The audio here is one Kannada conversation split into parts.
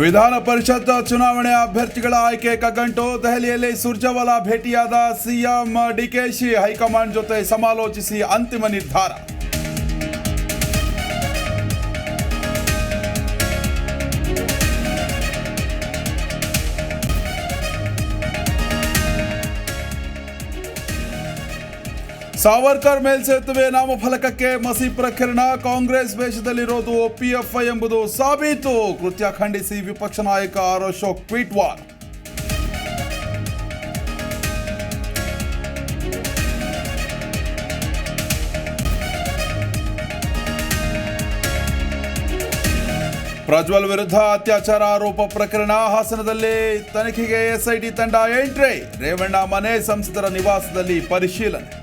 ವಿಧಾನ ಪರಿಷತ್ ಚುನಾವಣೆ ಅಭ್ಯರ್ಥಿಗಳ ಆಯ್ಕೆ ಕಗ್ಗಂಟು. ದೆಹಲಿಯಲ್ಲಿ ಸುರ್ಜೇವಾಲಾ ಭೇಟಿಯಾದ ಸಿಎಂ ಡಿಕೆಶಿ ಹೈಕಮಾಂಡ್ ಜೊತೆ ಸಮಾಲೋಚಿಸಿ ಅಂತಿಮ ನಿರ್ಧಾರ. ಸಾವರ್ಕರ್ ಮೇಲ್ಸೇತುವೆ ನಾಮಫಲಕಕ್ಕೆ ಮಸಿ ಪ್ರಕರಣ, ಕಾಂಗ್ರೆಸ್ ವೇಷದಲ್ಲಿರೋದು ಪಿಎಫ್ಐ ಎಂಬುದು ಸಾಬೀತು. ಕೃತ್ಯ ಖಂಡಿಸಿ ವಿಪಕ್ಷ ನಾಯಕ R Ashok tweet war. Prajwal ವಿರುದ್ಧ ಅತ್ಯಾಚಾರ ಆರೋಪ ಪ್ರಕರಣ, ಹಾಸನದಲ್ಲಿ ತನಿಖೆಗೆ ಎಸ್ಐಟಿ ತಂಡ ಎಂಟ್ರಿ. ರೇವಣ್ಣ ಮನೆ ಸಂಸದರ ನಿವಾಸದಲ್ಲಿ ಪರಿಶೀಲನೆ.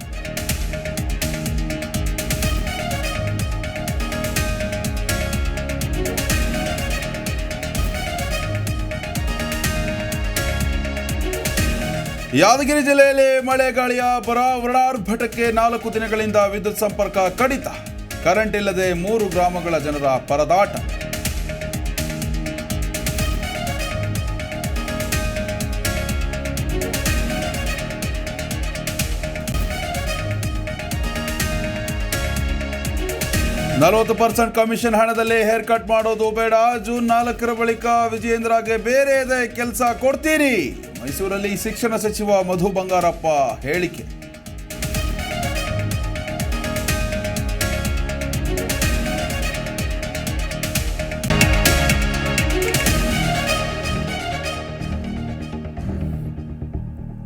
ಯಾದಗಿರಿ ಜಿಲ್ಲೆಯಲ್ಲಿ ಮಳೆ ಗಾಳಿಯ ವರ್ಣಾರ್ಭಟಕ್ಕೆ ನಾಲ್ಕು ದಿನಗಳಿಂದ ವಿದ್ಯುತ್ ಸಂಪರ್ಕ ಕಡಿತ. ಕರೆಂಟ್ ಇಲ್ಲದೆ ಮೂರು ಗ್ರಾಮಗಳ ಜನರ ಪರದಾಟ. ನಲವತ್ತು ಪರ್ಸೆಂಟ್ ಕಮಿಷನ್ ಹಣದಲ್ಲಿ ಹೇರ್ ಕಟ್ ಮಾಡೋದು ಬೇಡ. ಜೂನ್ ನಾಲ್ಕರ ಬಳಿಕ ವಿಜಯೇಂದ್ರಗೆ ಬೇರೆದೇ ಕೆಲಸ ಕೊಡ್ತೀನಿ. ಮೈಸೂರಲ್ಲಿ ಶಿಕ್ಷಣ ಸಚಿವ ಮಧು ಬಂಗಾರಪ್ಪ ಹೇಳಿಕೆ.